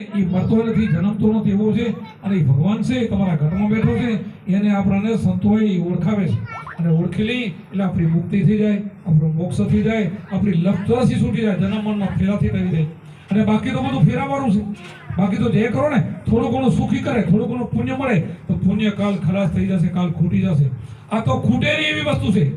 એ મરતો નથી, જન્મતો નથી, એવો છે. અને એ ભગવાન છે, તમારા ઘરમાં બેઠો છે, એને આપણને સંતોએ ઓળખાવે છે. અને ઓળખી લઈ એટલે આપણી મુક્તિ થઈ જાય, આપણો મોક્ષ થઈ જાય, આપણી લપતરસી છૂટી જાય જન્મ મનમાં ફેરાથી થઈ જાય અને બાકી તો બધું ફેરાવાનું છે. બાકી તો જે કરો ને, થોડું ઘણું સુખી કરે, થોડું ઘણું પુણ્ય મળે, તો પુણ્ય કાલ ખલાસ થઈ જશે, કાલ ખૂટી જશે. આ તો ખૂટે નહીં એવી વસ્તુ છે.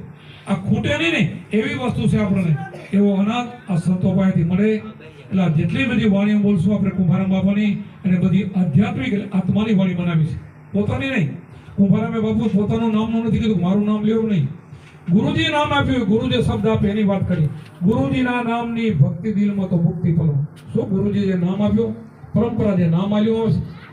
આ ખૂટે નહીં ને એવી વસ્તુ છે આપણને. એવો અનાજ આ સંતો પાસેથી મળે એટલે જેટલી બધી વાણીઓ બોલશું, આપણે કુંભારામ બાપાની અને બધી આધ્યાત્મિક આત્માની વાણી બનાવી છે. પોતાની નહીં. કુંભારામે બાપુ પોતાનું નામનું નથી કીધું, મારું નામ લેવું નહીં. ગુરુજી નામ આપ્યું ગુરુજી શબ્દ આપે, એની વાત કરી. ગુરુજીના નામની ભક્તિ દિલમાં તો મુક્તિ પલો. શું ગુરુજી જે નામ આપ્યું? પરંપરા જે નામ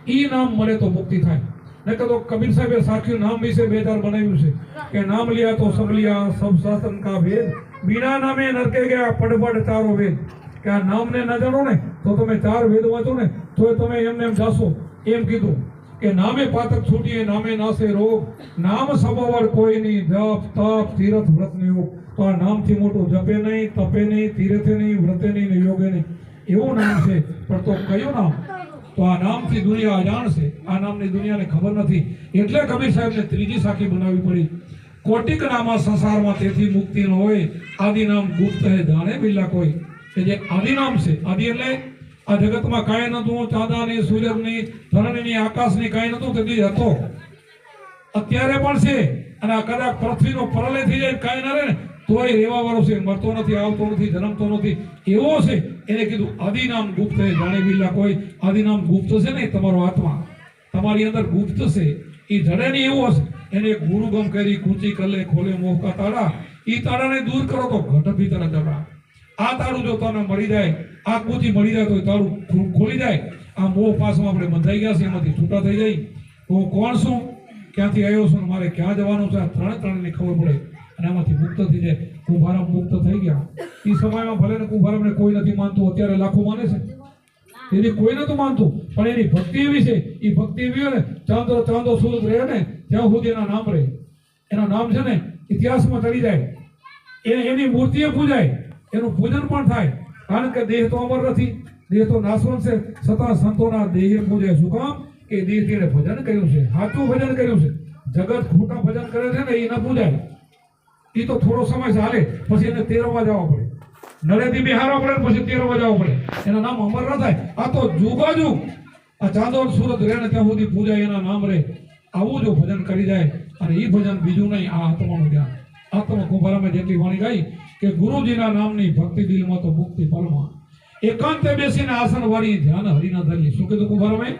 છે એ નામ મળે તો મુક્તિ થાય. નહીં તો કબીર સાહેબે સાખ્યું નામ વિશે બે ચાર બનાવ્યું છે. કે નામ લિયા તો સબ લિયા, સબ શાસન કા ભેદ. બિના નામે નરકે ગયા પડબડ ચારો વેદ કે આ નામને ન જાણો ને, તો તમે ચાર વેદ વાંચો ને તો તમે એમને એમ જાશો. એમ કીધું કે નામે પાતક છૂટીએ, નામે નાશે રોગ. નામ સબાવર કોઈ નહીં. જપ, તપ, તીરથ, વ્રત યોગ તો આ નામથી મોટું જપે નહીં, તપે નહીં, તીરથે નહીં, વ્રતે નહીં, ને યોગે નહીં. એવું નામ છે. પણ તો કયું નામ? તો આ નામથી દુનિયા અજાણ આ નામની દુનિયાને ખબર નથી. એટલે કબીર સાહેબને ત્રીજી સાખી બનાવવી પડી. કોટિક નામા સંસારમાં તેથી મુક્તિ ન હોય. આદિ નામ ગુપ્ત હે, જાણે બિલ્લા કોઈ. કે જે આદિનામ છે. આદિ એટલે આ જગતમાં કાંઈ નતું ચાંદા સૂર્યની સૂર્ય આકાશની કાંઈ નતું તેથી હતો. અત્યારે પણ છે, અને આ કદાચ પૃથ્વીનો પ્રલય થઈ જાય, કાંઈ ન રહે ને, તોય રહેવા વાળો છે, મરતો નથી, આવતો નથી, જન્મતો નથી. એવો છે, એને કીધું આદિનામ ગુપ્ત છે, જાણે બિલ્લા કોઈ આદિનામ ગુપ્ત છે ને, તમારો આત્મા. તમારી અંદર ગુપ્ત છે. એ જડે નહીં એવો હશે એને ગુરુગમ કરી, કૂચી કલે ખોલે, મોહકા, તાળા એ તાળાને દૂર કરો તો ઘટ ભીતર જબડા આ તારું જો તને મળી જાય આ કૂચી મળી જાય તો તારું ખોલી જાય. આ મોહ પાસમાં આપણે બંધાઈ ગયા છે, એમાંથી છૂટા થઈ જાય. હું કોણ છું? ક્યાંથી આવ્યો છું? મારે ક્યાં જવાનું છે? આ ત્રણે ત્રણની ખબર પડે. અને આમાંથી મુક્ત થઈ જાય. કુંભારામ મુક્ત થઈ ગયા. એ સમયમાં ભલે ને કુંભારામને કોઈ નથી માનતું, અત્યારે લાખો માને છે. એની કોઈ નતું માનતું, પણ એની ભક્તિ એવી છે. એ ભક્તિ એવી હોય ને, ચાંદો ચાંદો સૂરજ રહે ને, ત્યાં સુધી એના નામ રહે. એના નામ છે ને, ઇતિહાસમાં ચડી જાય. એની મૂર્તિએ પૂજાય. એનું પૂજન પણ થાય. કારણ કે દેહ તો અમર નથી. દેહ તો નાશવંત છે. છતાં સંતોના દેહે પૂજે શું કામ? કે દેહ તેણે ભજન કર્યું છે. સાચું ભજન કર્યું છે. જગત ખોટા ભજન કરે છે ને, એ ન પૂજાય. એ તો થોડો સમય ચાલે, પછી એને તેરવા જવા પડે. નળેથી બિહારવા પડે પછી તેરવા જવા પડે. એના નામ અમર ન થાય. આ તો જુગાજુ આ ચાંદોર સુરત રહે ને, ત્યાં સુધી પૂજા એના નામ રહે આવું જો ભજન કરી જાય, અને એ ભજન બીજું નહીં, આ આત્માનું ધ્યાન. આત્મા કુંભારામાં જેટલી વાણી ગાઈ કે ગુરુજીના નામની ભક્તિ દિલમાં તો મુક્તિ પલમાં એકાંતે બેસીને આસન વાળી ધ્યાન હરિના ધરી શું કીધું કુંભારામે?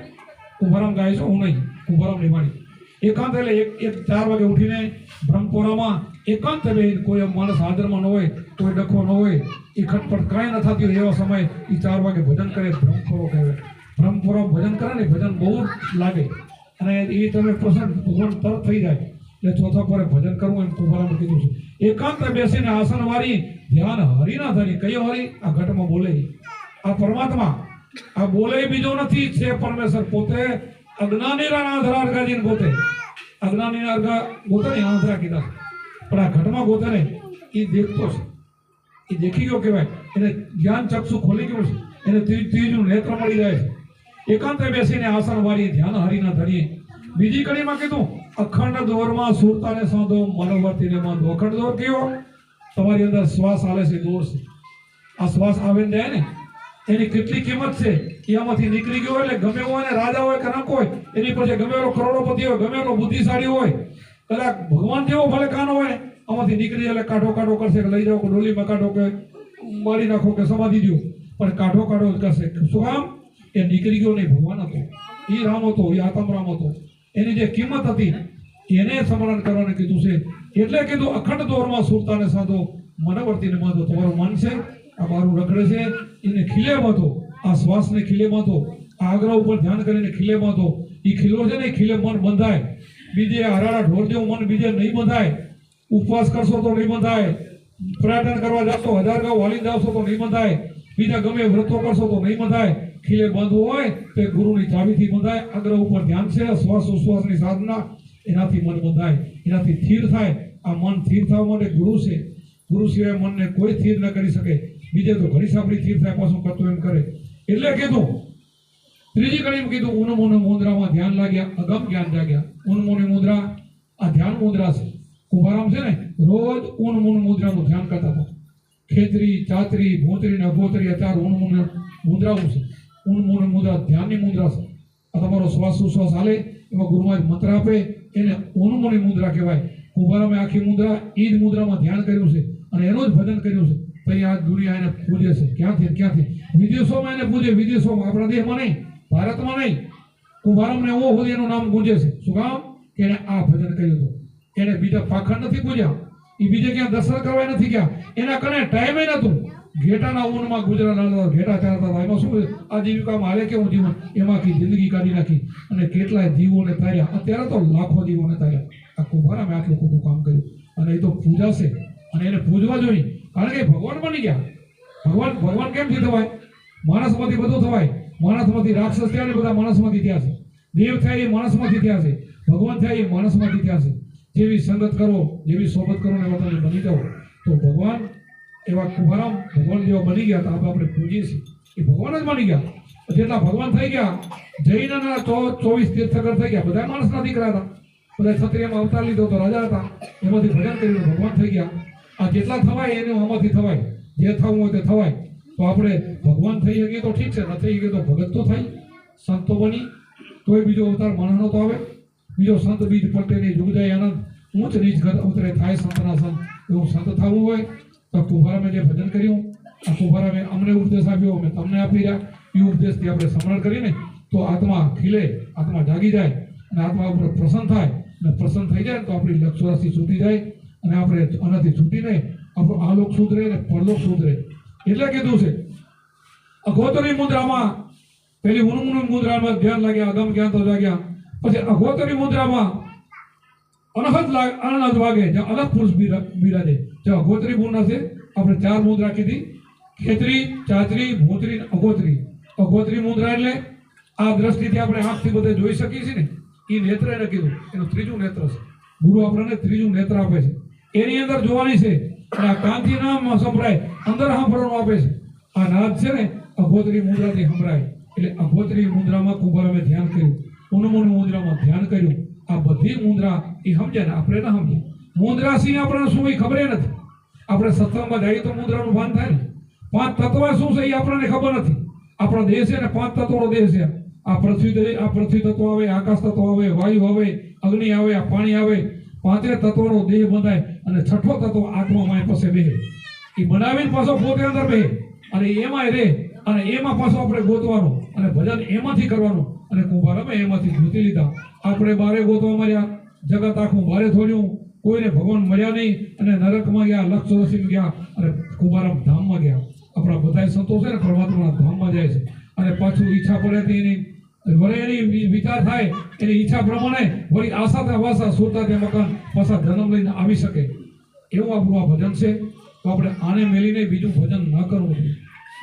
કુંભારામ ગાય છે, હું નહીં કુંભારામની વાણી. એકાંત એટલે એક એક ચાર વાગે ઉઠીને બ્રહ્મપુરામાં એકાંત બેહીને કોઈ માણસ હાજરમાં ન હોય, કોઈ ડખો ન હોય, એ ખટપટ કાંઈ ન થતી હોય એવા સમયે એ ચાર વાગે ભજન કરે, બ્રહ્મપુરો કહેવાય. બ્રહ્મપુરા ભજન કરે ને ભજન બહુ લાગે. અને એ તમે પ્રસન્ન ભગવાન તરત થઈ જાય. એટલે ચોથા પરે ભજન કરવું એમ કુંભારામાં કીધું છે. એકાંત બેસીને આસન વાળી ધ્યાન હરિના ધરી. કયો હરી? આ ઘટમાં બોલે આ પરમાત્મા. આ બોલે બીજો નથી, છે પરમેશ્વર પોતે. અજ્ઞાની આંધળા અડગાજીને પોતે અજ્ઞાની અડગા ગોતે ને આંધળા કીધા. પણ આ ઘટમાં ગોતે ને એ દેખતો છે. એ દેખી ગયો કહેવાય. એને જ્ઞાન ચક્ષુ ખોલી ગયું છે. એને ત્રી- ત્રીજું નેત્ર મળી જાય છે. એકાંતે બેસીને આસન વાળી ધ્યાન હરિના ધરીએ. બીજી કડીમાં કીધું અખંડ દોરમાં સુરતાને સાંધો મનોવર્તીને બાંધો અખંડ દોર કયો? તમારી અંદર શ્વાસ આવે છે, દોર છે. આ શ્વાસ આવે ને ને, એની કેટલી કિંમત છે? એ આમાંથી નીકળી ગયો એટલે ગમે એવો એને રાજા હોય કે નક હોય, એની પછી ગમે એવો કરોડોપતિ હોય, ગમે એવો બુદ્ધિશાળી હોય, કદાચ ભગવાન જેવો ભલે કાનો હોય, આમાંથી નીકળી એટલે કાઢો કાઢો કરશે કે લઈ જાઓ, કે ડોલીમાં કાઢો કે મારી નાખો કે સમાધિ દો. પણ કાઢો કાઢો કરશે. શું કામ? એ નીકળી ગયો નહીં, ભગવાન હતો. એ રામ હતો એ આતમ રામ હતો. એની જે કિંમત હતી એને સ્મરણ કરવાનું કીધું છે. એટલે કીધું, અખંડ દોરમાં સુરતાને સાધો મનવર્તીને માધો તમારું મન છે, આ મારું રખડે છે, એને ખીલે માધો આ શ્વાસને ખીલે માધો આ આગ્રહ ઉપર ધ્યાન કરીને ખીલે માધો એ ખીલો છે ને એ ખીલે મન બંધાય. બીજે હરાડા ઢોર જેવું મન બીજે નહીં બંધાય. ઉપવાસ કરશો તો નહીં બંધાય. પર્યટન કરવા જશો, હજાર ગાઉ વાલી જાવશો તો નહીં બંધાય. બીજા ગમે વ્રતો કરશો તો નહીં બંધાય. ખીલે બંધવું હોય, તો ગુરુની ચાવીથી બંધાય. આગ્રહ ઉપર ધ્યાન છે શ્વાસ ઉશ્વાસની સાધના એનાથી મન બંધાય, એનાથી સ્થિર થાય. આ મન સ્થિર થવા માટે ગુરુ છે. ગુરુ સિવાય મનને કોઈ સ્થિર ન કરી શકે. બીજે તો ઘણી સાંભળી સ્થિર થાય, પાછું કરતું એમ કરે. એટલે કીધું, ત્રીજી કડીમાં કીધું ઉનમુન મુદ્રામાં ધ્યાન લાગ્યા, અગમ જ્ઞાન જાગ્યા. ઉનમુની મુદ્રા, આ ધ્યાન મુદ્રા છે. કુંભારામ છે ને, રોજ ઉનમુન મુદ્રાનું ધ્યાન કરતા હતા. ખેતરી, ચાતરી ભોતરી ને અભોતરી ચાર ઉનમુન મુદ્રાઓ છે. ઉનમુન મુદ્રા ધ્યાનની મુદ્રા છે. આ તમારો શ્વાસ ઉશ્વાસ હાલે, એમાં ગુરુમાં મંત્ર આપે એને ઉનમુની મુદ્રા કહેવાય. કુંભારામે આખી મુદ્રા એ જ મુદ્રામાં ધ્યાન કર્યું છે અને એનું જ ભજન કર્યું છે. તો આ દુનિયા એને પૂજે છે. ક્યાંથી ક્યાંથી? વિદેશોમાં એને પૂજે. વિદેશોમાં, આપણા દેશમાં નહીં, ભારતમાં નહીં. કુંભારામને એવો હોય એનું નામ ગુંજે છે. શું કામ? કે એને આ ભજન કર્યું હતું. એને બીજા પાખંડ નથી પૂજ્યા. એ બીજે ક્યાં દર્શન કરવા નથી ગયા? એના કને ટાઈમે નહોતું. ઘેટાના ઊનમાં ગુજરાત ઘેટા ચારતા હતા એમાં શું? આજીવિકામાં હાલે કેવું જીવન? એમાંથી જિંદગી કાઢી નાખી. અને કેટલાય જીવોને તાર્યા. અત્યારે તો લાખો જીવોને તાર્યા. આ કુંભારામે આટલું ખોટું કામ કર્યું. અને એ તો પૂજાશે. અને એને પૂજવા જોઈએ. કારણ કે ભગવાન બની ગયા. ભગવાન ભગવાન કેમથી થવાય? માણસમાંથી બધું થવાય. માણસમાંથી રાક્ષસ થયા ને બધા માણસમાંથી થયા છે. દેવ થયા એ માણસમાંથી થયા છે. ભગવાન થયા એ માણસમાંથી થયા છે. જેવી સંગત કરો, જેવી સોબત કરો ને તમે બની જાઓ. તો ભગવાન એવા કુંભારામ ભગવાન જેવા બની ગયા હતા. આપણે પૂજીએ છીએ. એ ભગવાન જ બની ગયા. જેટલા ભગવાન થઈ ગયા. જૈનના ચોવીસ તીર્થકર થઈ ગયા. બધા માણસના દીકરા હતા. બધા ક્ષત્રિયમાં અવતાર લીધો તો રાજા હતા. એમાંથી ભજન કરીને ભગવાન થઈ ગયા. આ જેટલા થવાય એને આમાંથી થવાય. જે થવું હોય તે થવાય. તો આપણે ભગવાન થઈ શકીએ તો ઠીક છે. ન થઈ શકીએ તો ભગત તો થાય સંતો બની. તોય બીજો અવતાર માણસનો તો આવે. બીજો સંત બીજ પટે નહીં જુગજાય આનંદ. ઊંચ નીચ ઘર અવતરે થાય સંતના સંત. એવું સંત થવું હોય. તો કુંભારામે જે ભજન કર્યું, આ કુંભારામે અમને ઉપદેશ આપ્યો, અમે તમને આપી રહ્યા. એ ઉપદેશથી આપણે સ્મરણ કરીને તો આત્મા ખીલે, આત્મા જાગી જાય અને આત્મા ઉપર પ્રસન્ન થાય. અને પ્રસન્ન થઈ જાય તો આપણી લક્ષરાશી રાશિ છૂટી જાય અને આપણે આનાથી છૂટીને આપણો આ લોક સુધરે અને પરલોક સુધરે. એટલે કીધું છે, અઘોતરી મુદ્રામાં પેલી ઉન્મુન મુદ્રામાં ધ્યાન લાગ્યા, અગમ જ્ઞાન તો જાગ્યા. પછી અઘોતરી મુદ્રામાં અનહદ અનહદ વાગે. જ્યાં અલગ પુરુષ બિરા- બિરાજે જ્યાં અઘોતરી ગુણ છે આપણે ચાર મુદ્રા કીધી ખેતરી ચાચરી ભૂતરી અગોત્રી. અઘોતરી મુદ્રા એટલે આ દ્રષ્ટિથી આપણે આંખથી બધે જોઈ શકીએ છીએ ને. એ નેત્ર એને કીધું. એનું ત્રીજું નેત્ર છે. ગુરુ આપણને ત્રીજું નેત્ર આપે છે. એની અંદર જોવાની છે આ કાંતિ ના સંભળાય, અંદર સાંભળવાનું આપે છે. આ નાદ છે ને, અગોત્રી મુદ્રાથી સંભળાય. એટલે અગોત્રી મુદ્રામાં કુંભારામે ધ્યાન કર્યું. ઉન્મુન મુદ્રામાં ધ્યાન કર્યું. આ બધી મુદ્રા એ સમજે ને? આપણે ના સમજે મુદ્રા સિંહ આપણને શું એ ખબર નથી. આપણે સત્સંગમાં જઈએ તો મુદ્રાનું ભાન થાય ને? પાંચ તત્વ શું છે એ આપણને ખબર નથી. આપણો દેહ છે ને, પાંચ તત્વનો દેહ છે. આ પૃથ્વી આ પૃથ્વી તત્વ આવે, આકાશ તત્વ આવે, વાયુ આવે, અગ્નિ આવે, આ પાણી આવે. પાંચે તત્વનો દેહ બંધાય અને છઠ્ઠો તત્વ આત્મામાં પાસે બેહે. એ બનાવીને પાછો પોતે અંદર બે અને એમાંય રે અને એમાં પાછો આપણે ગોતવાનું. અને ભજન એમાંથી કરવાનું. અને કુંભારામે એમાંથી ગોતી લીધા. આપણે બારે ગોતવા મળ્યા. જગત આખું બારે થોડ્યું કોઈને ભગવાન મળ્યા નહીં અને નરકમાં ગયા, લક્ષ ગયા અને કુંભારામ ધામમાં ગયા. આપણા બધા સંતો છે ને પરમાત્માના ધામમાં જાય છે. અને પાછું ઈચ્છા પડે તો એની વળી એની વિચાર થાય. એની ઈચ્છા પ્રમાણે વળી તે વાસા સુરતા તે મકાન પાછા જન્મ લઈને આવી શકે. એવું આપણું આ ભજન છે. તો આપણે આને મેલીને બીજું ભજન ન કરવું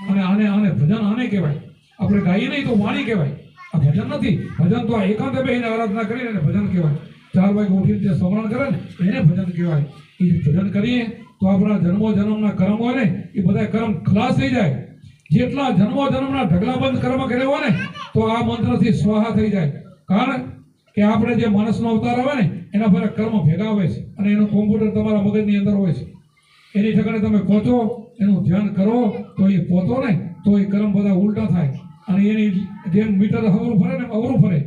અને આને આને ભજન આને કહેવાય. આપણે ગાઈએ નહીં તો વાણી કહેવાય. આ ભજન નથી. ભજન તો આ એકાંતે બેહીને આરાધના કરીને એને ભજન કહેવાય. ચાર વાગે ઉઠીને જે સ્મરણ કરે ને, એને ભજન કહેવાય. એ ભજન કરીએ તો આપણા જન્મો જન્મના કર્મ હોય ને એ બધા કર્મ ખલાસ થઈ જાય. જેટલા જન્મો જન્મના ઢગલાબંધ કર્મ કર્યા હોય ને, તો આ મંત્રથી સ્વાહા થઈ જાય. કારણ કે આપણે જે માણસનો અવતાર આવે ને, એના પર કર્મ ભેગા હોય છે અને એનું કોમ્પ્યુટર તમારા મગજની અંદર હોય છે. એની ઠેકાણે તમે પહોંચો, એનું ધ્યાન કરો, તો એ પહોંચો ને, તો એ કર્મ બધા ઉલટા થાય. અને એની જેમ મીટર અવરું ફરે ને અવરું ફરે.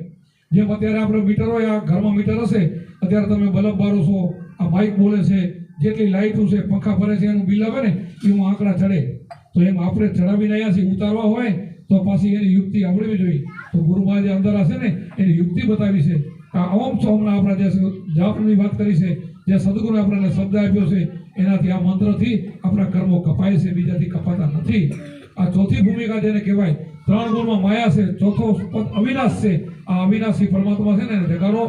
જેમ અત્યારે આપણે મીટર હોય, આ ઘરમાં મીટર હશે, અત્યારે તમે બલ્બ બારો છો, આ માઇક બોલે છે, જેટલી લાઇટો છે, પંખા ફરે છે, એનું બિલ આવે ને, એમાં આંકડા ચડે. તો એમ આપણે ચડાવીને આવ્યા છીએ ઉતારવા હોય, તો પાછી એની યુક્તિ આવડવી જોઈએ. તો ગુરુમાં જે અંદર હશે ને, એની યુક્તિ બતાવી છે. આ ઓમ સોમના આપણા જે જાપની વાત કરી છે, જે સદગુરુ આપણને શબ્દ આપ્યો છે, એનાથી આ મંત્રથી આપણા કર્મો કપાય છે, બીજાથી કપાતા નથી. આ ચોથી ભૂમિકા જેને કહેવાય ત્રણ ગુણમાં માયા છે, ચોથો પદ અવિનાશ છે. આ અવિનાશી પરમાત્મા છે ને એને જગાડો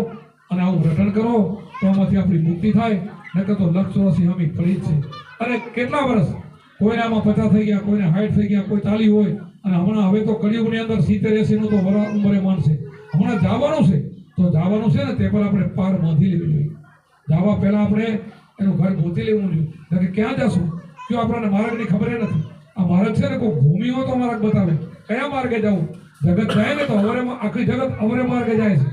અને આવું રટણ કરો, તો આમાંથી આપણી મુક્તિ થાય. નકર તો લક્ષ હમી પડી જ છે. અને કેટલા વર્ષ? કોઈને આમાં પચાસ થઈ ગયા, કોઈને હાઈટ થઈ ગયા, કોઈ ચાલી હોય. અને હમણાં હવે તો કળિયુગની અંદર સિત્તેર એસીનું તો વરા ઉંમરે માનશે હમણાં જવાનું છે, તો જવાનું છે ને તે પર આપણે પાર બાંધી લેવી જોઈએ. જવા પહેલાં આપણે એનું ઘર ગોતી લેવું જોઈએ. કારણ કે ક્યાં જશું? જો આપણને માર્ગની ખબર નથી. આ માર્ગ છે ને કોઈ ભૂમિ હોય તો માર્ગ બતાવે. કયા માર્ગે જવું જગત જાય ને તો અવરે આખી જગત અવરે માર્ગે જાય છે.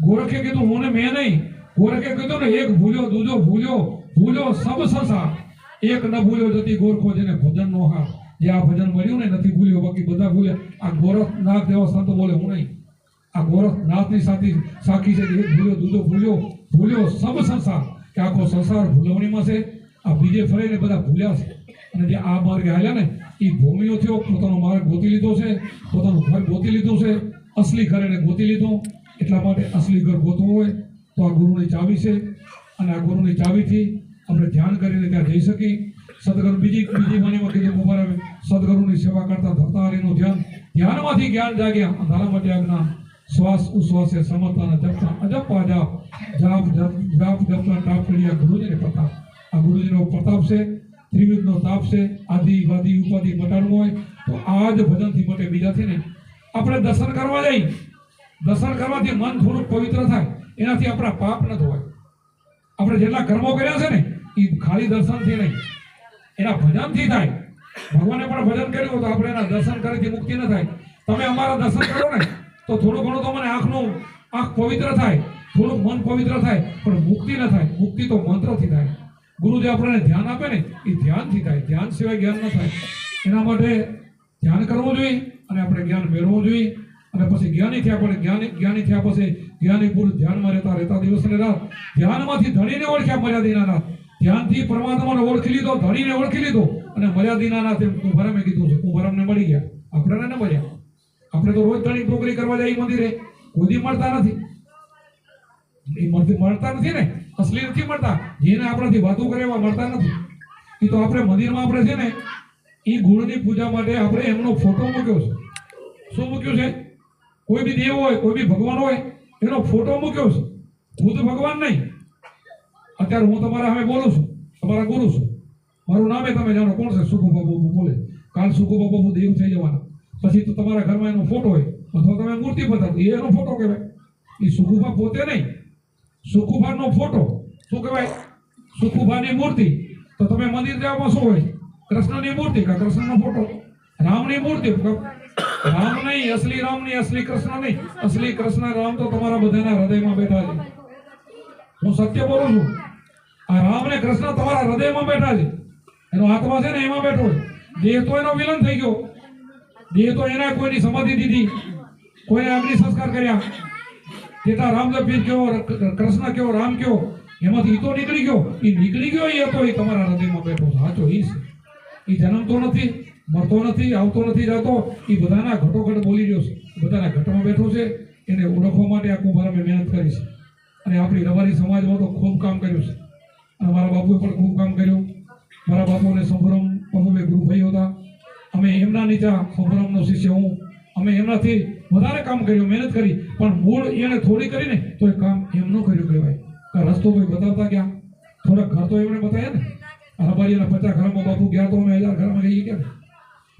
ગોરખે કીધું, હું ને મેં નહીં. ગોરખે કીધું ને, એક ભૂલ્યો, દૂજો ભૂલ્યો ભૂલ્યો સબ સસા એક ન ભૂલ્યો જતી ગોરખો જેને ભજન નો હા જે આ ભજન મળ્યું ને, નથી ભૂલ્યો, બાકી બધા ભૂલ્યા. આ ગોરખનાથ જેવા સંત બોલે, હું નહીં. આ ગોરખનાથની સાથી સાખી છે એક ભૂલ્યો દૂધો ભૂલ્યો ભૂલ્યો સબ સંસાર. કે આખો સંસાર ભૂલવણીમાં છે. આ બીજે ફરીને બધા ભૂલ્યા છે. અને જે આ માર્ગે હાલ્યા ને, એ ભૂમિઓ થયો, પોતાનો માર્ગ ગોતી લીધો છે, પોતાનું ઘર ગોતી લીધું છે, અસલી ઘર એને ગોતી લીધું. એટલા માટે અસલી ઘર ગોતવું હોય તો આ ગુરુની ચાવી છે. અને આ ગુરુની ચાવીથી આપણે ધ્યાન કરીને ત્યાં જઈ શકી સદગુરુ બીજી બીજી વાણીમાં કીધું મુબારક સદગુરુની સેવા કરતા ધરતારીનું ધ્યાન ધ્યાનમાંથી જ્ઞાન જાગ્યા. અંધારા માટે આજ્ઞા, શ્વાસ ઉશ્વાસે સમતાના જપતા. અજપવા જાપ જાપ, જપ, જાપ, જપતા ટાપ કર્યા ગુરુજીને પ્રતાપ. આ ગુરુજીનો પ્રતાપ છે. ત્રિવિધનો તાપ છે, આદિ, વાદી ઉપાધિ મટાડવું હોય, તો આ જ ભજનથી મટે બીજાથી નહીં આપણે દર્શન કરવા જઈ. દર્શન કરવાથી મન થોડુંક પવિત્ર થાય. એનાથી આપણા પાપ ન ધોવાય. આપણે જેટલા કર્મો કર્યા છે ને એ ખાલી દર્શનથી નહીં. એના ભજનથી થાય. ભગવાને પણ ભજન કર્યું તો આપણે એના દર્શન કરીથી મુક્તિ ન થાય. તમે અમારા દર્શન કરો ને, તો થોડું ઘણું તો મને આંખનું, આંખ પવિત્ર થાય. થોડુંક મન પવિત્ર થાય, પણ મુક્તિ ન થાય. મુક્તિ તો મંત્રથી થાય. ગુરુ જે આપણને ધ્યાન આપે ને, એ ધ્યાનથી થાય. ધ્યાન સિવાય જ્ઞાન ન થાય. એના માટે ધ્યાન કરવું જોઈએ અને આપણે જ્ઞાન મેળવવું જોઈએ. અને પછી જ્ઞાની થયા પણ જ્ઞાની જ્ઞાની થયા પછી જ્ઞાની પૂર ધ્યાનમાં રહેતા રહેતા દિવસ ને રાત. ધ્યાનમાંથી ધણીને ઓળખ્યા મર્યાદિના નાથ ધ્યાનથી પરમાત્માને ઓળખી લીધો, ધણીને ઓળખી લીધો અને મર્યાદિના નાથ કુંભારામે કીધું છે. કુંભારામને મળી ગયા. આપણે ન મળ્યા. આપણે તો રોજ ધણી ટોકરી કરવા જાય મંદિરે. કોઈ મળતા નથી. એ મળતા નથી ને? અસલી નથી મળતા. જેને આપણાથી વાતો કરે મળતા નથી. એ તો આપણે મંદિરમાં આપણે છે ને, એ ગુણની પૂજા માટે આપણે એમનો ફોટો મૂક્યો છે. શું મૂક્યું છે? કોઈ બી દેવ હોય, કોઈ બી ભગવાન હોય, એનો ફોટો મૂક્યો છે. હું તો ભગવાન નહીં. અત્યારે હું તમારા હવે બોલું છું. તમારા ગુરુ છું. મારું નામે તમે જાણો કોણ છે? સુખુ બાબુ બોલે. કાલ સુખુ બાબુ દેવ થઈ જવાના. પછી તો તમારા ઘરમાં એનો ફોટો હોય. અથવા તમે મૂર્તિ બતાવો એનો ફોટો કહેવાય. એ સુખુભા પોતે નહીં. સુખુભાનો ફોટો. શું કહેવાય? સુખુભાની મૂર્તિ. તો તમે મંદિર જવામાં શું હોય? કૃષ્ણની મૂર્તિ કે કૃષ્ણનો ફોટો? રામની મૂર્તિ. રામ નહીં, અસલી રામ નહીં, અસલી કૃષ્ણ નહીં. અસલી કૃષ્ણ, રામ તો તમારા બધાના હૃદયમાં બેઠા છે. હું સત્ય બોલું છું. આ રામ ને કૃષ્ણ તમારા હૃદયમાં બેઠા છે. એનો આત્મા છે ને એમાં બેઠો છે. દેહ તો એનો વિલન થઈ ગયો. દેહ તો એને કોઈની સમાધિ દીધી. કોઈને અગ્નિ સંસ્કાર કર્યા. જેટલા રામદેવ કયો કૃષ્ણ કયો રામ કયો એમાંથી ઈ તો નીકળી ગયો. એ નીકળી ગયો એ હતો એ તમારા હૃદયમાં બેઠો સાચો ઈ છે. એ જન્મતો નથી, મરતો નથી, આવતો નથી જતો. એ બધાના ઘટોઘટ બોલી રહ્યો છે. બધાના ઘટમાં બેઠો છે. એને ઓળખવા માટે આ કુંભારામે મહેનત કરી છે. અને આપણી રબારી સમાજમાં તો ખૂબ કામ કર્યું છે. અને મારા બાપુએ પણ ખૂબ કામ કર્યું. મારા બાપુને સંભ્રમ બાપુએ ગુરુ ભાઈ હતા. અમે એમના નીચા સંભ્રમનો શિષ્ય હું. અમે એમનાથી વધારે કામ કર્યું, મહેનત કરી, પણ મૂળ એને થોડી કરીને તો એ કામ એમનું કર્યું કહેવાય. રસ્તો કોઈ બતાવતા ગયા થોડા ઘર તો એમણે બતાવ્યા ને. રબારીના પચાસ ઘરમાં બાપુ ગયા તો અમે હજાર ઘરમાં ગઈ ગયા.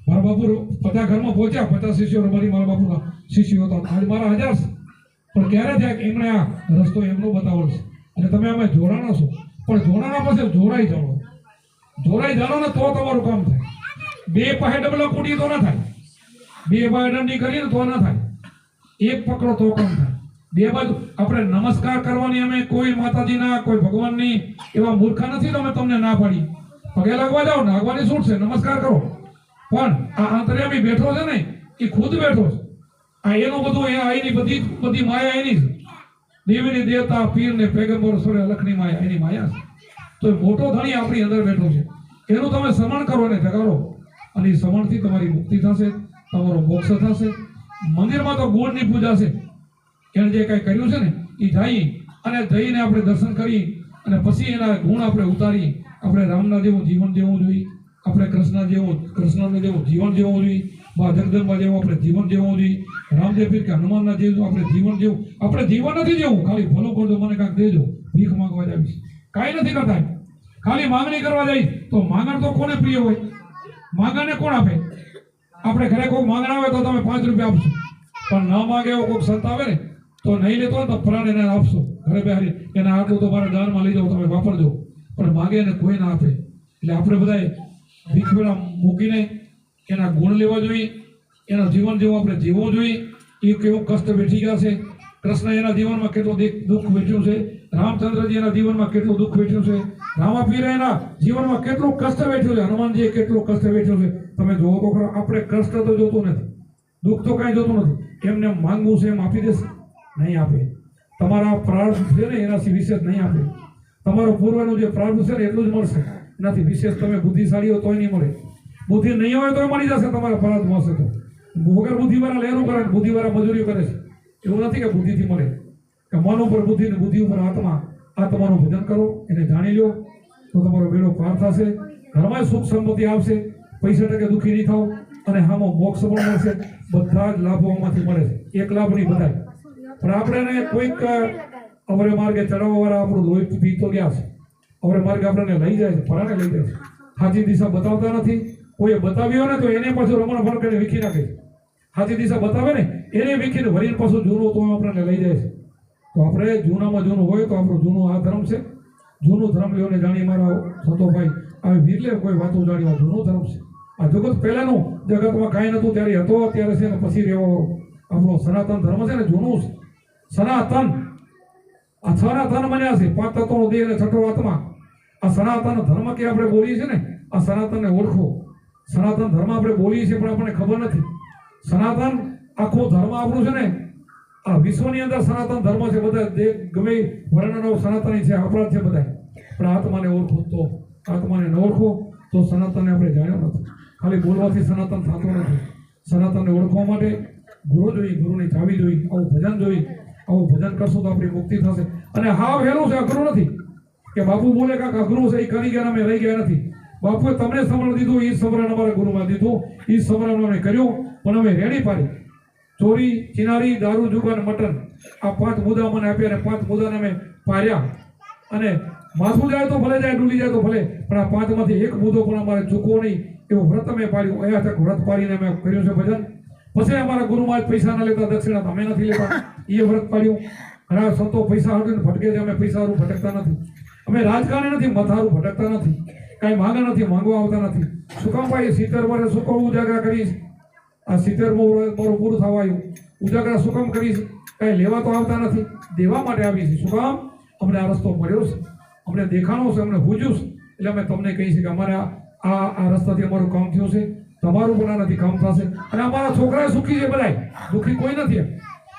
મારા બાપુ પચાસ ઘરમાં પહોંચ્યા, પચાસ શિષ્યો રબારી મારા બાપુના શિષ્યો હતા. આજ મારા હજાર પણ ક્યારે થયા એમણે આ રસ્તો એમનો બતાવેલો છે? અને તમે અમે જોડાણા છો? પણ જોડાણા પછી જોડાઈ જાઓ. જોડાઈ જાણો ને તો તમારું કામ થાય. બે પાસે ડબલા કૂટી તો ના થાય. બે પાસે દંડી કરીએ ને તો ના થાય. એક પકડો તો કામ થાય. બે બાજુ આપણે નમસ્કાર કરવાની અમે કોઈ માતાજીના, કોઈ ભગવાનની એવા મૂર્ખા નથી અમે તમને ના પાડી પગે લાગવા જાઓ, નાગવાની છૂટ છે, નમસ્કાર કરો. પણ આ અંતર્યામી બેઠો છે ને, એ ખુદ બેઠો છે. આ એનું બધું એ આઈની બધી બધી માયા એની છે. દેવીની દેવતા પીર ને પેગમ્બર સૂર્ય, લખની માયા એની માયા છે. તો એ મોટો ધણી આપણી અંદર બેઠો છે. એનું તમે શ્રમણ કરો ને જગાડો અને એ શ્રમણથી તમારી મુક્તિ થશે, તમારો મોક્ષ થશે. મંદિરમાં તો ગુણની પૂજા છે. એણે જે કાંઈ કર્યું છે ને, એ જઈ અને જઈને આપણે દર્શન કરી અને પછી એના ગુણ આપણે ઉતારી. આપણે રામના જેવું જીવન જેવું જોઈએ. આપણે કૃષ્ણ જેવું, કૃષ્ણના જેવું જીવન જેવું જોઈએ. જગદંબા જેવું આપણે જીવન જેવું જોઈએ. રામદેવ કે હનુમાનના જેવું આપણે જીવન જેવું આપણે જીવન નથી જેવું ખાલી ભલો કરજો, મને કાંઈક દેજો. ભીખ માંગવા જાવીશ. કાંઈ નથી કરતા. ખાલી માંગણી કરવા જાય તો માંગણ તો કોને પ્રિય હોય? માંગણને કોણ આપે? આપણે ઘરે કોઈ માંગણા આવે તો તમે પાંચ રૂપિયા આપશો. પણ ન માંગે એવો કોઈ સંત આવે ને, તો નહીં લેતો તો પ્રાણ એને આપશો. ઘરે બેહારી, એને આટલું તો મારે દાનમાં લઈ જાઓ, તમે વાપરજો. પણ માંગે એને કોઈ ના આપે. એટલે આપણે બધાએ ભીખ પેલા મૂકીને એના ગુણ લેવા જોઈએ, એના જીવન જેવું આપણે જીવવું જોઈએ. એ કેવું કષ્ટ વેઠી ગયા છે. કૃષ્ણ એના જીવનમાં કેટલું દુઃખ વેઠ્યું છે. રામચંદ્રજી એના જીવનમાં કેટલું દુઃખ વેઠ્યું છે. રામાપીર એના જીવનમાં કેટલું કષ્ટ વેઠ્યું છે. હનુમાનજીએ કેટલું કષ્ટ વેઠ્યું છે. તમે જોવો તો ખરા, આપણે કષ્ટ તો જોતું નથી. દુઃખ તો કાંઈ જોતું નથી. એમને માંગવું છે એમ આપી દેશે? નહીં આપે. તમારા પ્રાર્થ છે ને એનાથી વિશેષ નહીં આપે. તમારો પૂર્વનું જે પ્રાર્થ છે ને એટલું જ મળશે. એનાથી વિશેષ તમે બુદ્ધિશાળી હો તોય નહીં મળે. બુદ્ધિ નહીં હોય તોય મળી જશે તમારા પ્રાર્થ મળશે તો. વગર બુદ્ધિવાળા લહેરું કરે બુદ્ધિવાળા મજૂરી કરે છે. એવું નથી કે બુદ્ધિથી મળે. કે મન ઉપર બુદ્ધિ ને બુદ્ધિ ઉપર આત્મા. આત્માનું ભજન કરો, એને જાણી લો તો તમારો બેડો પાર થશે. ઘરમાં સુખ સંપત્તિ આવશે. પૈસા ટકે દુઃખી નહીં થાવ અને હામો મોક્ષ પણ મળશે. બધા જ લાભો આમાંથી મળે છે. એક લાભ નહીં બધા પણ આપણે કોઈક અવરે માર્ગે ચડાવવાવાળા આપણું લોહી પીતો ગયા છે. અવરે માર્ગે આપણને લઈ જાય છે, પરાણે લઈ જાય છે. સાચી દિશા બતાવતા નથી. કોઈએ બતાવ્યો ને તો એને પાછું રમણ ફળ કરીને વીખી નાખે છે. સાચી દિશા બતાવે ને, એને વીખીને વરીને પાછું જૂનું તો આપણને લઈ જાય છે. તો આપણે જૂનામાં જૂનું હોય તો આપણું જૂનું આ ધર્મ છે. જૂનું ધર્મ લેવાને જાણી મારા સંતોભાઈ, આ વીરલે કોઈ વાતો જાણી જૂનું ધર્મ છે. આ જગત પહેલાનું જગતમાં કાંઈ નહોતું, ત્યારે હતો અત્યારે છે ને પછી રહ્યો આપણો સનાતન ધર્મ છે ને, જૂનું સનાતન. આ સનાતન બન્યા છે, પાંચ તત્વનો દેહ અને છઠ્ઠો આત્મા. આ સનાતન ધર્મ કે આપણે બોલીએ છીએ ને, આ સનાતનને ઓળખો. સનાતન ધર્મ આપણે બોલીએ છીએ, પણ આપણને ખબર નથી. સનાતન આખો ધર્મ આપણું છે ને, આ વિશ્વની અંદર સનાતન ધર્મ છે, બધા ગમે વર્ણનો સનાતની છે, આપણા છે બધા. પણ આત્માને ઓળખો તો, આત્માને ન ઓળખો તો સનાતનને આપણે જાણ્યો નથી. ખાલી બોલવાથી સનાતન થતું નથી. સનાતનને ઓળખવા માટે ગુરુ જોઈએ, ગુરુની ચાવી જોઈ આવું ભજન જોઈ આવું ભજન કરશું તો આપણી મુક્તિ થશે. અને હા, વહેલું છે અઘરું નથી. કે બાપુ બોલે કાંક અઘરું છે એ કરી ગયા અમે રહી ગયા નથી. બાપુએ તમને સમરણ દીધું એ સમરણ અમારા ગુરુમાં દીધું. એ સમરણ અમે કર્યું, પણ અમે રેડી પાડી. ચોરી, ચિનારી, દારૂ જુગાર મટન, આ પાંચ મુદ્દા મને આપ્યા અને પાંચ મુદ્દાને અમે પાર્યા અને માથું જાય તો ભલે જાય, ડૂલી જાય તો ભલે. પણ આ પાંચમાંથી એક મુદ્દો પણ અમારે ચૂકવો નહીં. એવું વ્રત અમે પાડ્યું અહીંયા તક વ્રત પાડીને અમે કર્યું છે ભજન. પછી અમારા ગુરુમાં પૈસા ના લેતા દક્ષિણા અમે નથી લેતા. એ વ્રત પાડ્યું. ઘણા સંતો પૈસા હટીને ભટકે છે, અમે પૈસા હારું ભટકતા નથી. અમે રાજકારણી નથી મથારું ભટકતા નથી. કાંઈ માંગા નથી, માંગવા આવતા નથી. શું કામ ભાઈ, સિત્તેર વર્ષે શું કહું ઉજાગરા કરીશ આ સિત્તેરમું વર્ષ મારું પૂરું થવા આવ્યું ઉજાગરા શું કામ કરીશ કાંઈ લેવા તો આવતા નથી. દેવા માટે આવીશ શું કામ? અમને આ રસ્તો મળ્યો છે. અમને દેખાણો છે, અમને હુજ્યું છે. એટલે અમે તમને છીએ કે અમારે આ આ રસ્તાથી અમારું કામ થયું છે. તમારું પણ આનાથી કામ થશે. અને અમારા છોકરા સુખી છે બધાય. દુઃખી કોઈ નથી.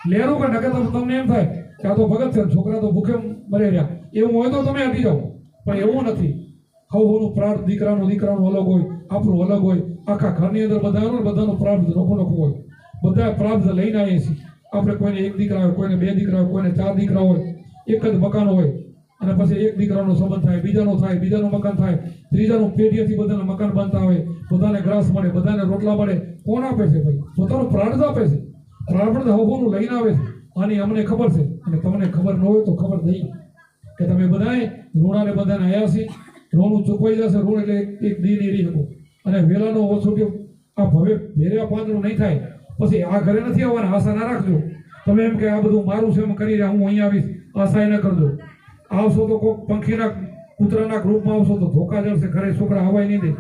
લેરું કે નગર તો તમને એમ થાય કે આ તો ભગત છે, છોકરા તો ભૂખે મરે રહ્યા. એવું હોય તો તમે હટી જાઓ. પણ એવું નથી. હવનું પ્રાર્થ દીકરાનું દીકરાનું અલગ હોય, આપણું અલગ હોય. આખા ઘરની અંદર બધાનું બધાનું પ્રાર્થ નખું નખું હોય. બધા પ્રાર્થ લઈને આવીએ છીએ. આપણે કોઈને એક દીકરા હોય, કોઈને બે દીકરા હોય, કોઈને ચાર દીકરા હોય, એક જ મકાન હોય. અને પછી એક દીકરાનો સંબંધ થાય, બીજાનો થાય, બીજાનું મકાન થાય, ત્રીજાનું પેઢીએથી બધાને મકાન બાંધતા હોય, બધાને ગ્રાસ મળે, બધાને રોટલા મળે. કોણ આપે છે ભાઈ? પોતાનું જ આપે છે. પ્રાણ હવનું લઈને આવે છે. આની અમને ખબર છે. અને તમને ખબર ન હોય તો ખબર નહીં. કે તમે બધાએ ઋણાને બધાને આવ્યા છે ઋણું ચૂકવાઈ જશે. ઋણ એટલે એક- દિન એરી શકો અને વેલાનો ઓછો કે આ ભવે ભેર્યા પાંદરું નહીં થાય. પછી આ ઘરે નથી આવવાના. આશા ના રાખજો. તમે એમ કે આ બધું મારું છે, એમ કરી રહ્યા. હું અહીંયા આવીશ. આશા એ ન કરજો. આવશો તો કોઈક પંખીના કૂતરાના ગ્રુપમાં આવશો તો ધોકા જડશે ઘરે છોકરા હવાય નહીં દે.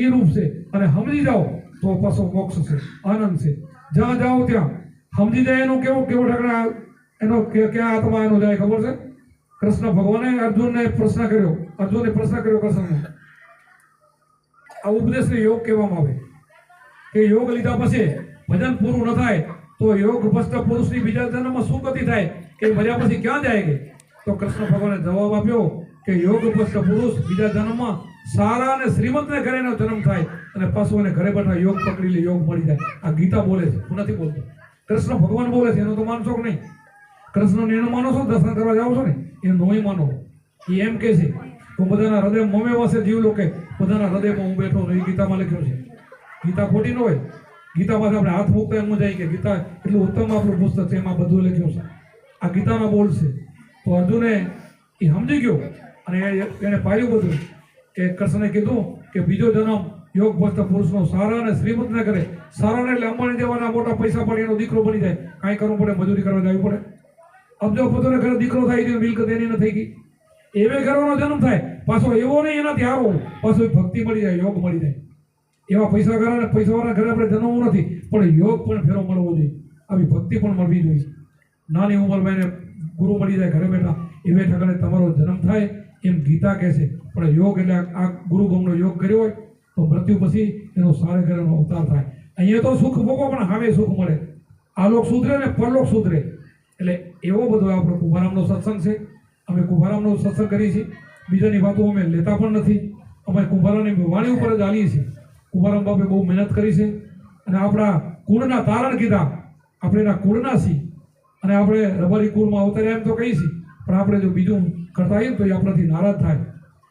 એ રૂપ છે. અને સમજી જાઓ તો પાછો મોક્ષ છે, આનંદ છે. જ્યાં જાઓ ત્યાં. સમજી જાય એનો કેવો કેવો ઠકડા એનો ક્યાં આત્મા એનો જાય ખબર છે? કૃષ્ણ ભગવાને અર્જુનને પ્રશ્ન કર્યો. અર્જુને પ્રશ્ન કર્યો કૃષ્ણને. આ ઉપદેશને યોગ કહેવામાં આવે. કે યોગ લીધા પછી ભજન પૂરું ન થાય તો યોગ ભ્રષ્ટ પુરુષની બીજા જન્મમાં શું ગતિ થાય? એ મર્યા પછી ક્યાં જાય કે? તો કૃષ્ણ ભગવાને જવાબ આપ્યો કે યોગ ભ્રષ્ટ પુરુષ બીજા જન્મમાં સારા અને શ્રીમંતને ઘરે એનો જન્મ થાય અને પાછું એને ઘરે બેઠા યોગ પકડી લે, યોગ મળી જાય. આ ગીતા બોલે છે. હું નથી બોલતો. કૃષ્ણ ભગવાન બોલે છે. એનો તો માનશો કે નહીં? કૃષ્ણને એનો માનો છો? દર્શન કરવા જાઓ છો ને? એ નોય માનો. એ એમ કે છે તો બધાના હૃદય મમે વસે જીવ લોકે, બધાના હૃદયમાં હું બેઠો એ ગીતામાં લખ્યું છે. ગીતા ખોટી ન હોય. ગીતામાં આપણે હાથ મૂકતા એમ જાય કે ગીતા એટલું ઉત્તમ આપણું પુસ્તક છે. એમાં બધું લખ્યું છે. આ ગીતાના બોલ છે તો અર્જુને એ સમજી ગયો અને એને પાયું બધું કે કૃષ્ણે કીધું કે બીજો જન્મ યોગ ભસ્ત પુરુષનો સારા અને શ્રીમંત ને કરે. સારાને એટલે અંબાણી દેવાના મોટા પૈસા પડે એનો દીકરો બની જાય. કાંઈ કરવું પડે, મજૂરી કરવા જવી પડે. અબજોપતિને ઘરે દીકરો થાય છે મિલકત એની ન થઈ ગઈ. એવે ઘરનો જન્મ થાય. પાછો એવો નહીં, એનાથી આવો પાછો ભક્તિ મળી જાય, યોગ મળી જાય. એવા પૈસા ઘરે પૈસાવાળા ઘરે આપણે જન્મવું નથી, પણ યોગ પણ ફેરો મળવો જોઈએ. આવી ભક્તિ પણ મળવી જોઈએ. નાની ઉંમરમાં એને ગુરુ મળી જાય ઘરે બેઠા એવે ઠકાણે તમારો જન્મ થાય એમ ગીતા કહે છે. પણ યોગ એટલે આ ગુરુ ગમનો યોગ કર્યો હોય, તો મૃત્યુ પછી એનો સારે ઘરેનો અવતાર થાય. અહીંયા તો સુખ ભોગવો પણ હવે સુખ મળે. આ લોક સુધરે ને પરલોક સુધરે. એટલે એવો બધો આપણો કુંભારામનો સત્સંગ છે. અમે કુંભારામનો સત્સંગ કરીએ છીએ. બીજાની વાતો અમે લેતા પણ નથી. અમે કુંભારામની વાણી ઉપર જ આલીએ છીએ. કુંભારામ બાપે બહુ મહેનત કરી છે. અને આપણા કુળના તારણ કીધા. આપણે એના કુળના છીએ. અને આપણે રબારી કુળમાં અવતર્યા એમ તો છીએ, પણ આપણે જો બીજું કરતા ને તો એ આપણાથી નારાજ થાય.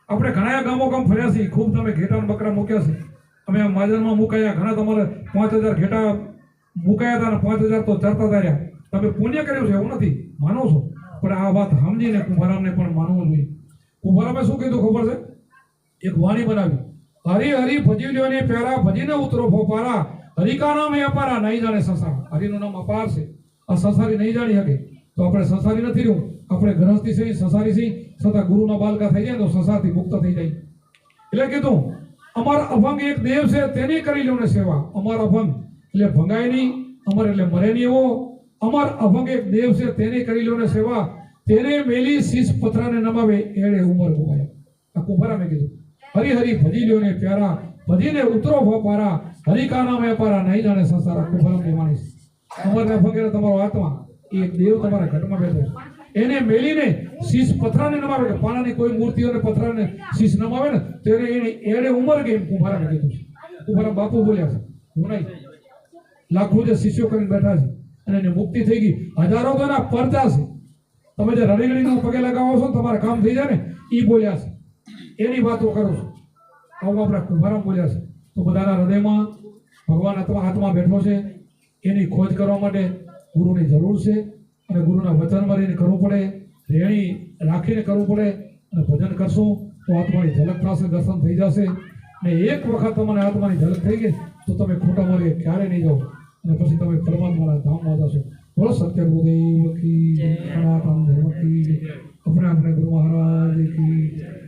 આપણે ઘણા ગામો ગામ ફર્યા છીએ, ખૂબ તમે ઘેટા બકરા મૂક્યા છે. અમે આ માજનમાં મુકાયા, ઘણા તમારે પાંચ હજાર ઘેટા મુકાયા હતા અને પાંચ હજાર તો ચરતા હતા તમે પુણ્ય કર્યું છે એવું નથી, માનો છો. પણ આ વાત સમજીને કુંભારામને પણ માનવું જોઈએ. કુંભારામે શું કીધું ખબર છે? એક વાણી બનાવી. હરી હરી ભજી લ્યો ને પ્યારા, ભજીને ઉતરો ફોપારા, હરિકા નામ એ અપારા, નહીં જાણે સંસાર. હરિનું નામ અપાર છે. આ સંસારી નહીં જાણી શકે. તો આપણે સંસારી નથી રહ્યું. આપણે ગ્રહસ્થી સહી સંસારી સહી છતાં ગુરુના બાલકા થઈ જાય તો સંસારથી મુક્ત થઈ જાય. એટલે કીધું, અમારા અભંગ એક દેવ છે, તેને કરી લો ને સેવા. અમારો અભંગ. એટલે ભંગાય નહીં, અમર એટલે મરે નહીં એવો. અમાર અભંગ એક દેવ છે, તેને કરી લો ને સેવા. તેને મેલી શીશ પથરાને નમાવે, એણે ઉમર ગુમાય આ કુંભારા મેં કીધું, હરી હરી ભજી લ્યો ને પ્યારા, ભજીને ઉતરો ભપારા. હરિકા નામ અપારા, નહીં જાણે સંસારા કુંભારા માણીશ અમરને વગેરે તમારો આત્મા, એ દેવ તમારા ઘટમાં બેઠો છે. એને મેલીને શીશ પથરાને નમાવે કે પાણાની કોઈ મૂર્તિઓને પથરાને શીશ નમાવે ને તેને એને એડે ઉંમર કે એમ કુંભારાને કીધું કુંભારા બાપુ બોલ્યા છે હું નહીં લાખો જે શિષ્યો કરીને બેઠા છે અને એને મુક્તિ થઈ ગઈ. હજારો તો એના છે. તમે જે રડીગડીનો પગે લગાવો છો, તમારે કામ થઈ જાય ને એ બોલ્યા છે. એની વાતો કરો છો. આવું આપણા કુંભારામ બોલ્યા છે. તો બધાના હૃદયમાં ભગવાન આત્મા હાથમાં બેઠો છે. એની ખોજ કરવા માટે ગુરુની જરૂર છે અને ગુરુના વચનમાં રહીને કરવું પડે રેણી રાખીને કરવું પડે અને ભજન કરશું તો આત્માની ઝલક થશે દર્શન થઈ જશે ને એક વખત તમને આત્માની ઝલક થઈ ગઈ તો તમે ખોટા માર્ગે ક્યારે નહીં જાઓ અને પછી તમે પરમાત્માના ધામમાં જશો બોલો સત્ય ગુરુદેવ કી જય, સનાતન ધર્મ કી જય. अपने अपने गुरु महाराज की जय।